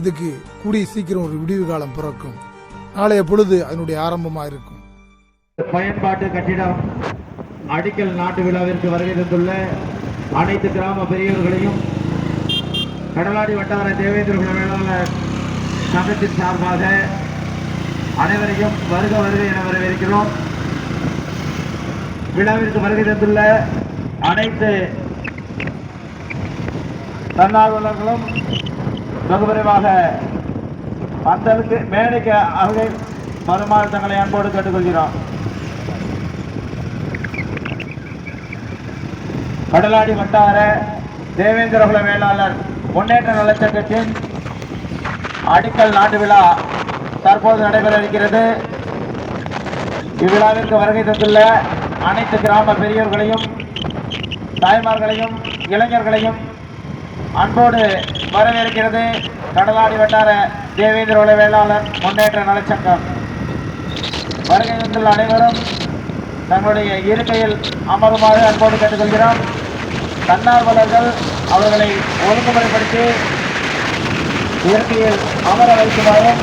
இதுக்கு கூடிய சீக்கிரம் ஒரு விடிவு காலம் பிறக்கும். நாளைய பொழுது அதனுடைய ஆரம்பமாக இருக்கும் பயன்பாட்டு கட்டிடம் அடிக்கல் நாட்டு விழாவிற்கு வருகை தந்துள்ள அனைத்து கிராம பெரியவர்களையும் கடலாடி வட்டார தேவேந்திர குல வேளாளர் சங்கத்தின் சார்பாக அனைவரையும் வருக வருக என வரவேற்கிறோம். விழாவிற்கு வருகை தந்துள்ள அனைத்து தன்னார்வலர்களும் வெகு விரைவாக பந்தலுக்கு மேடைக்கு அருகே வருமாறு தங்களை அன்போடு கேட்டுக்கொள்கிறோம். கடலாடி வட்டார தேவேந்திரகுல வேளாளர் முன்னேற்ற நலச்சங்கத்தின் அடிக்கல் நாட்டு விழா தற்போது நடைபெற இருக்கிறது இவ்விழாவிற்கு வருகை தந்துள்ள அனைத்து கிராம பெரியோர்களையும் தாய்மார்களையும் இளைஞர்களையும் அன்போடு வரவேற்கிறது கடலாடி வட்டார தேவேந்திர உல வேளாளர் முன்னேற்ற நலச்சங்கம். வருகை தந்துள்ள அனைவரும் தங்களுடைய இருக்கையில் அமருமாறு அன்போடு கேட்டுக்கொள்கிறோம். தன்னார்வலர்கள் அவர்களை ஒழுங்குமுறைப்படுத்தி இயற்கையில் அமர வைக்குமாறும்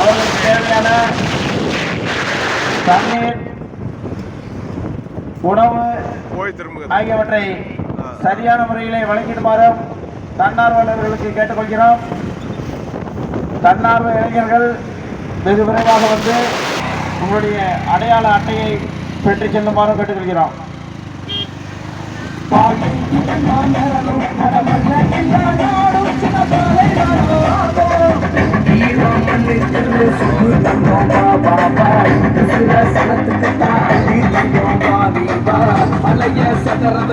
அவர்களுக்கு தேவையான தண்ணீர் உணவு ஆகியவற்றை சரியான முறையிலே வழங்கிடுமாறும் தன்னார்வலர்களுக்கு கேட்டுக்கொள்கிறோம் தன்னார்வ இளைஞர்கள் வெகு விரைவாக வந்து உங்களுடைய அடையாள அட்டையை பெற்றுச் செல்லுமாறும் கேட்டுக்கொள்கிறோம் பழைய சதரத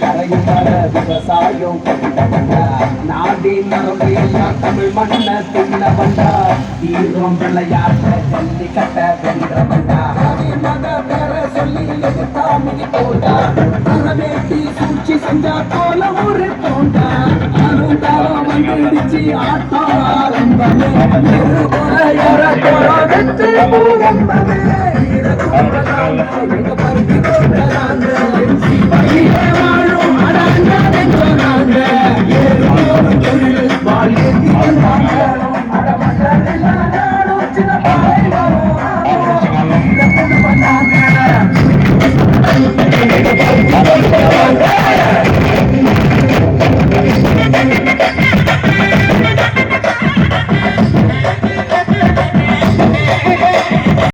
கரையும் வர விவசாயம் கொண்டவண்டா நரம்பு எல்லாம் தமிழ் மண்ண தின்னவண்டா தீரம் விளையாட்ட ஜல்லி கட்ட வென்றவண்டா செஞ்சா போல ஒரு தோண்டா. அருந்தாரம் வந்துடுச்சு ஆட்டம் ஆரம்பமே இருபுறையற